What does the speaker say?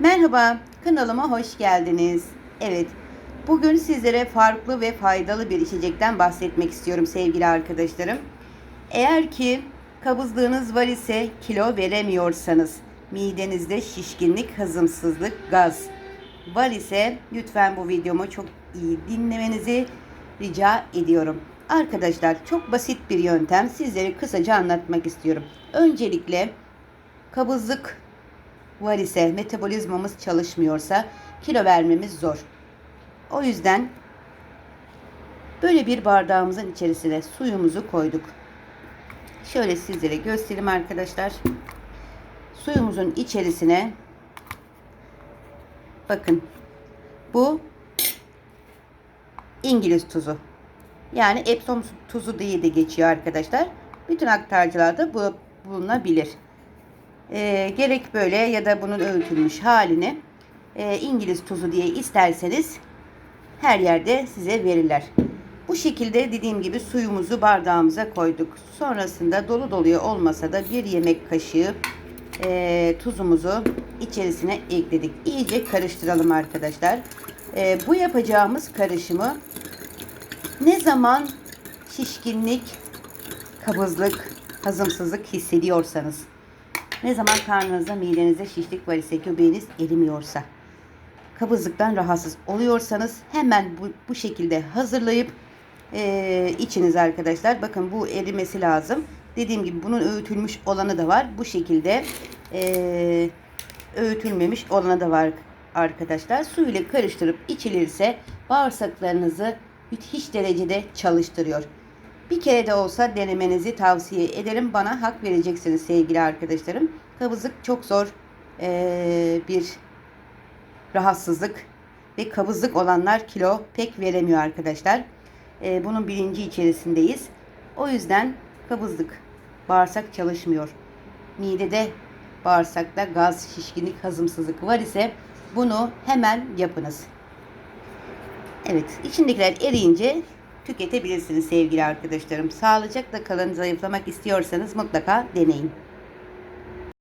Merhaba, kanalıma hoş geldiniz. Evet, bugün sizlere farklı ve faydalı bir içecekten bahsetmek istiyorum sevgili arkadaşlarım. Eğer ki kabızlığınız var ise kilo veremiyorsanız, midenizde şişkinlik, hazımsızlık, gaz var ise lütfen bu videomu çok iyi dinlemenizi rica ediyorum. Arkadaşlar çok basit bir yöntem sizlere kısaca anlatmak istiyorum. Öncelikle kabızlık var ise metabolizmamız çalışmıyorsa kilo vermemiz zor. O yüzden böyle bir bardağımızın içerisine suyumuzu koyduk. Şöyle sizlere göstereyim arkadaşlar. Suyumuzun içerisine bakın bu İngiliz tuzu. Yani Epsom tuzu diye de geçiyor arkadaşlar. Bütün aktarcılarda bu bulunabilir. E, gerek böyle ya da bunun öğütülmüş halini e, İngiliz tuzu diye isterseniz her yerde size verirler. Bu şekilde dediğim gibi suyumuzu bardağımıza koyduk. Sonrasında dolu doluya olmasa da bir yemek kaşığı e, tuzumuzu içerisine ekledik. İyice karıştıralım arkadaşlar. E, bu yapacağımız karışımı ne zaman şişkinlik, kabızlık, hazımsızlık hissediyorsanız, ne zaman karnınızda, midenizde şişlik var ise, göbeğiniz erimiyorsa, kabızlıktan rahatsız oluyorsanız hemen bu, bu şekilde hazırlayıp e, içiniz arkadaşlar. Bakın bu erimesi lazım. Dediğim gibi bunun öğütülmüş olanı da var. Bu şekilde e, öğütülmemiş olanı da var arkadaşlar. Su ile karıştırıp içilirse bağırsaklarınızı müthiş derecede çalıştırıyor. Bir kere de olsa denemenizi tavsiye ederim. Bana hak vereceksiniz sevgili arkadaşlarım. Kabızlık çok zor ee, bir rahatsızlık ve kabızlık olanlar kilo pek veremiyor arkadaşlar. Ee, bunun bilinci içerisindeyiz. O yüzden kabızlık, bağırsak çalışmıyor. Midede, bağırsakta gaz, şişkinlik, hazımsızlık var ise bunu hemen yapınız. Evet, içindekiler eriyince tüketebilirsiniz sevgili arkadaşlarım. Sağlıcakla kalın, zayıflamak istiyorsanız mutlaka deneyin.